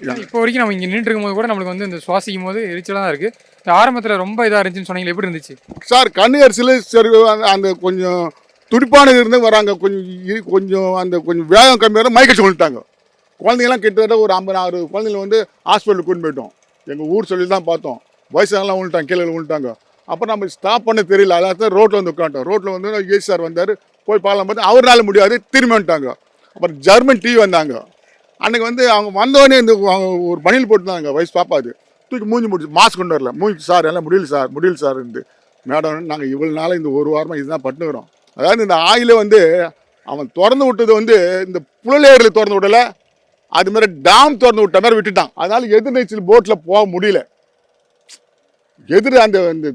இப்போ வரைக்கும் நம்ம இங்கே நின்றுட்டு இருக்கும்போது கூட நம்மளுக்கு வந்து இந்த சுவாசிக்கும் போது எரிச்சலாக தான் இருக்குது இந்த ஆரம்பத்தில் ரொம்ப இதாக இருந்துச்சுன்னு சொன்னீங்க எப்படி இருந்துச்சு? சார் கன்னியரசில் சரி அந்த- கொஞ்சம் துடிப்பானது இருந்து வராங்க கொஞ்சம் கொஞ்சம் அந்த கொஞ்சம் வேகம் கம்மியாக மயக்கச்சு விழுட்டாங்க குழந்தைங்கலாம் கிட்டத்தட்ட ஒரு ஐம்பது ஆறு குழந்தைங்க வந்து ஹாஸ்பிட்டலுக்கு கொண்டு போயிட்டோம். எங்கள் ஊர் சொல்லி தான் பார்த்தோம். வயசானலாம் விழுட்டாங்க கீழே விழுட்டாங்க அப்புறம் நம்ம ஸ்டாப் பண்ண தெரியல அதாவது ரோட்டில் வந்து உட்காந்துட்டோம். ரோட்டில் வந்து ஏசி சார் வந்தார் போய் பார்க்கலாம் பார்த்து அவரால் முடியாது திரும்பி வந்துட்டாங்க. அப்புறம் ஜெர்மன் டிவி வந்தாங்க. அன்றைக்கி வந்து அவங்க வந்தோடனே இந்த ஒரு பணியில் போட்டுருந்தாங்க வயசு பாப்பா அது. தூக்கி மூஞ்சி முடிச்சு மாஸ்க் கொண்டு வரல. மூஞ்சி சார் எல்லாம் முடியல சார் முடியல சார் இருந்து மேடம் நாங்கள் இவ்வளோ நாளாக இந்த ஒரு வாரமாக இதுதான் பட்டுக்கிறோம் அதாவது இந்த ஆயில வந்து அவன் திறந்து விட்டது வந்து இந்த புழலேரில் திறந்து விடல அது மாதிரி டாம் திறந்து விட்ட மாதிரி விட்டுட்டான். அதனால் எதிர்நீச்சல் போட்டில் போக முடியல. எதிர் அந்த இந்த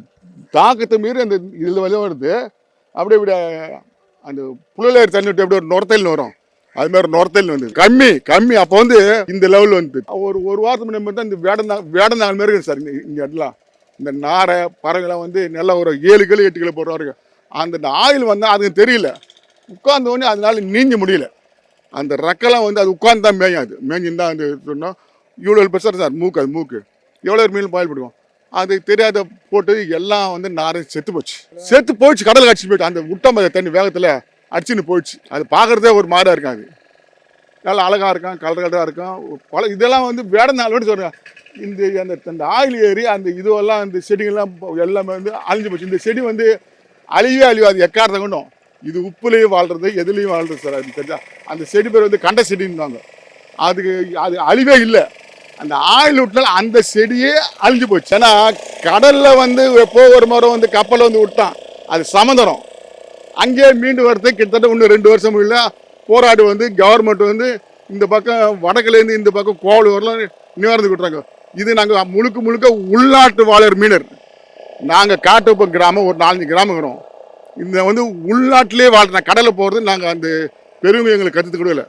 தாக்கத்தை மீறி அந்த இதில் வந்து வருது. அப்படியே இப்படி அந்த புழலேர் தண்ணி விட்டு அப்படியே ஒரு நுரத்தையில் வரும் அது மாதிரி நுரத்தையில் வந்து கம்மி கம்மி. அப்போ வந்து இந்த லெவல் வந்து ஒரு ஒரு வாரத்துக்கு முன்னாடி தான் இந்த வேடந்தா வேடந்தாங்க மாதிரி இருக்குது சார். இங்கே இங்கே இந்த நாரை பறவைலாம் வந்து நல்லா ஒரு ஏழு கிலோ எட்டு கிலோ போடுறாரு அந்த ஆயில் வந்தால் அதுக்கு தெரியல. உட்கார்ந்த உடனே அதனால நீஞ்ச முடியல. அந்த ரெக்கெல்லாம் வந்து அது உட்கார்ந்து தான் மேயும் அது மேஞ்சின்னு தான் வந்து சொன்னோம் இவ்வளோ பெருசாக சார் மூக்கு அது மூக்கு. எவ்வளோ மீன் பாயில் போடுவோம்? அது தெரியாத போட்டு எல்லாம் வந்து நாரை செத்து போச்சு. செத்து போயிடுச்சு கடல் காய்ச்சி போயிட்டு அந்த விட்டம்ப தண்ணி வேகத்தில் அடிச்சுன்னு போயிடுச்சு. அது பார்க்குறதே ஒரு மாடாக இருக்கும் அது. நல்லா அழகாக இருக்கும் கலர் கலராக இருக்கும் பல இதெல்லாம் வந்து வேடந்தாள் சொல்கிறேன் இந்த அந்த அந்த ஆயில் ஏறி அந்த இதுவெல்லாம் அந்த செடிகள்லாம் எல்லாமே வந்து அழிஞ்சு போச்சு. இந்த செடி வந்து அழிவே அழிவாது எக்காரத்தை கொண்டும்? இது உப்புலேயும் வாழ்றது எதுலேயும் வாழ்றது சார் அது தெரிஞ்சா. அந்த செடி பேர் வந்து கண்ட செடின்னுவாங்க அதுக்கு அது அழிவே இல்லை. அந்த ஆயில் விட்டால அந்த செடியே அழிஞ்சு போச்சு. ஏன்னா கடலில் வந்து எப்போ ஒரு முறை வந்து கப்பலில் வந்து விட்டான் அது சமந்தரம். அங்கேயே மீண்டு வரதுக்கு கிட்டத்தட்ட இன்னும் ரெண்டு வருஷம் இல்லை. போராடி வந்து கவர்மெண்ட் வந்து இந்த பக்கம் வடக்குலேருந்து இந்த பக்கம் கோவில் வரலாம் நிவாரணம் கொடுத்தாங்க இது நாங்கள் முழுக்க முழுக்க உள்நாட்டு வாழர் மீனர் நாங்கள் காட்டுப்பம் கிராமம் ஒரு நாலஞ்சு கிராமம் இருக்கிறோம். இந்த வந்து உள்நாட்டிலே வாழ்ற கடலில் போகிறது நாங்கள் அந்த பெருமை எங்களுக்கு கற்றுத்து கொடுக்கல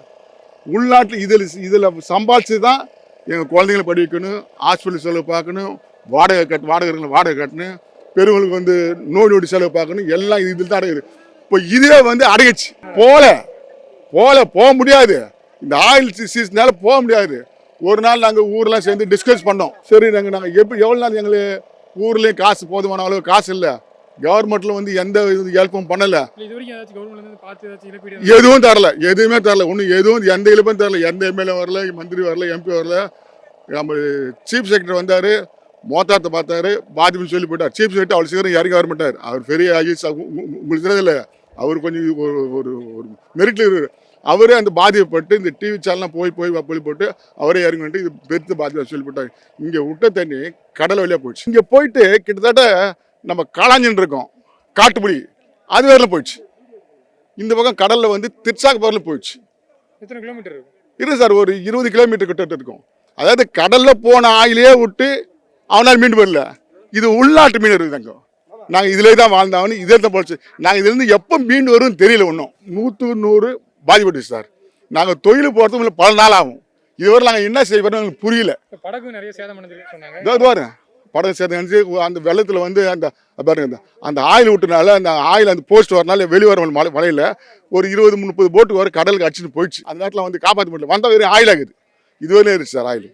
உள்நாட்டில் இதில் இதில் சம்பாதிச்சு தான் எங்கள் குழந்தைங்களை படிக்கணும் ஹாஸ்பிட்டல் செலவு பார்க்கணும் வாடகை கட் வாடகை வாடகை கட்டணும் பெருவங்களுக்கு வந்து நோய் நொடி செலவு பார்க்கணும் எல்லாம் இதில் தான் அடையுது இப்போ இதே வந்து அடங்கிச்சு போல போல போக முடியாது. இந்த ஆயில் சீசனால போக முடியாது. ஒரு நாள் நாங்கள் ஊர்லாம் சேர்ந்து டிஸ்கஸ் பண்ணோம். சரி நாங்கள் நாங்கள் எப்படி எவ்வளோ நாள் எங்களுக்கு ஊர்லேயும் காசு போதுமான அளவு காசு இல்லை. கவர்மெண்ட்டில் வந்து எந்த இது ஹெல்ப்பும் பண்ணலை. எதுவும் தரல. எதுவுமே தரல. ஒன்றும் எதுவும் எந்த இழப்பும் தரல. எந்த எம்எல்ஏ வரல மந்திரி வரல எம்பி வரல. நம்ம சீஃப் செக்ரட்டரி வந்தார். மோத்தாத்தை பார்த்தாரு பாதிப்புன்னு சொல்லி போயிட்டார். சீஃப் செக்ரட்டரி அவ்வளோ சீக்கிரம் இறங்கி வர மாட்டார். அவர் பெரிய ஐஎஸ் உங்களுக்கு தெரியல அவர் கொஞ்சம் ஒரு ஒரு ஒரு மெரிட்டில் இருக்கு அவரே அந்த பாதிப்பட்டு இந்த டிவி சேனல்லாம் போய் போய் போய் போட்டு அவரே இறங்கி வந்துட்டு இது பெருத்து பாதிப்பு சொல்லி போட்டாங்க இங்கே விட்ட தண்ணி கடல் வழியாக போயிடுச்சு. இங்கே போயிட்டு கிட்டத்தட்ட நம்ம காளாஞ்சின்னு இருக்கோம். காட்டுப்புலி. அது வேறில் போயிடுச்சு. இந்த பக்கம் கடல்ல வந்து திருச்சாக்கபுரில் போயிடுச்சு. எத்தனை கிலோமீட்டர் இருக்கும்? இருக்கு சார் ஒரு இருபது கிலோமீட்டர் கிட்ட இருக்கும். அதாவது கடல்ல போன ஆயிலே விட்டு அவனால் மீண்டு வரல. இது உள்நாட்டு மீன் இருக்குது அங்கே நாங்கள் இதிலே தான் வாழ்ந்தாங்கன்னு இதே தான் போச்சு. நாங்கள் இதுலேருந்து எப்போ மீண்டு வரும்னு தெரியல ஒன்றும் நூற்று நூறு பாதிப்பட்டுச்சு சார். நாங்கள் தொழில் போகிறதுக்கு பல நாள் ஆகும். இதுவரை நாங்கள் என்ன செய்வோம்னு எங்களுக்கு புரியல. படகு நிறைய சேதம் பாருங்க. படகு சேர்த்து நினச்சி அந்த வெள்ளத்தில் வந்து அந்த பாருங்க அந்த ஆயில் விட்டனால அந்த ஆயில் அந்த போஸ்ட் வரனால வெளியே வர மலை மலையில் ஒரு இருபது முப்பது போட்டு வர கடலுக்கு அடிச்சுட்டு போயிடுச்சு. அந்த நேரத்தில் வந்து காப்பாற்ற முடியல. வந்த வெறும் ஆயில் ஆகுது. இதுவரையும் இருந்துச்சு சார் ஆயில்.